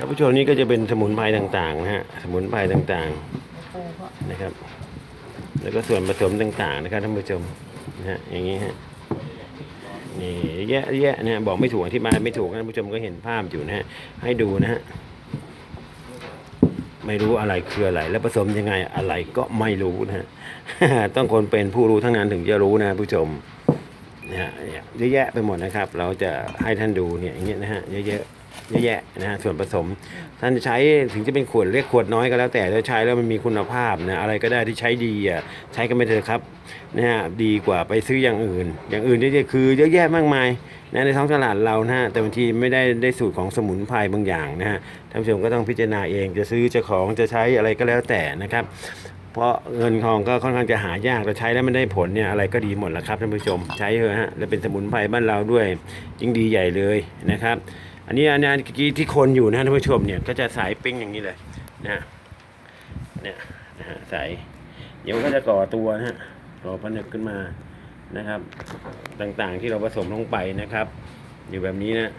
ท่านผู้ชมนี่ก็จะเป็นสมุนไพรต่างๆนะฮะสมุนไพรต่างๆนะครับ แล้วก็ส่วนผสมต่างๆนะครับท่านผู้ชมนะฮะอย่างนี้ฮะนี่แยะแยะนะฮะบอกไม่ถูกอธิบายไม่ถูกท่านผู้ชมก็เห็นภาพอยู่นะฮะให้ดูนะฮะไม่รู้อะไรคืออะไร แล้วผสมยังไงอะไรก็ไม่รู้นะฮะต้องคนเป็นผู้รู้ทั้งนั้นถึงจะรู้นะผู้ชมนะฮะเยอะแยะไปหมดนะครับ เราจะให้ท่านดูเนี่ยอย่างเงี้ยนะฮะเยอะๆ เยอะแยะนะฮะส่วนผสม ท่านจะใช้ถึงจะเป็นขวดเล็กขวดน้อยก็แล้ว แต่ถ้าใช้แล้วมันมีคุณภาพนะอะไรก็ได้ที่ใช้ดีอะใช้กันไปเถอะครับนะฮะดีกว่าไปซื้ออย่างอื่น อย่างอื่นนี่คือเยอะแยะมากมายนะในท้องตลาดเรานะฮะแต่บางทีไม่ได้ได้สูตรของสมุนไพรบางอย่างนะฮะท่านผู้ชมก็ต้องพิจารณาเองจะซื้อจะของจะใช้อะไรก็แล้วแต่นะครับเพราะเงินทองก็ค่อนข้างจะหายากแต่ใช้แล้วมันได้ผลเนี่ยอะไรก็ดีหมดแหละครับท่านผู้ชม ใช้เถอะฮะและเป็นสมุนไพรบ้านเราด้วยยิ่งดีใหญ่เลยนะครับ อันนี้อันนี้กี้ที่คนอยู่นะท่านผู้ชมเนี่ยก็จะสายปิ้งอย่างนี้เลยนะเนี่ยนะฮะสายเดี๋ยวก็จะก่อตัวนะฮะก่อผนึกขึ้นมานะครับ ต่างๆที่เราผสมลงไปนะครับ อยู่แบบนี้นะ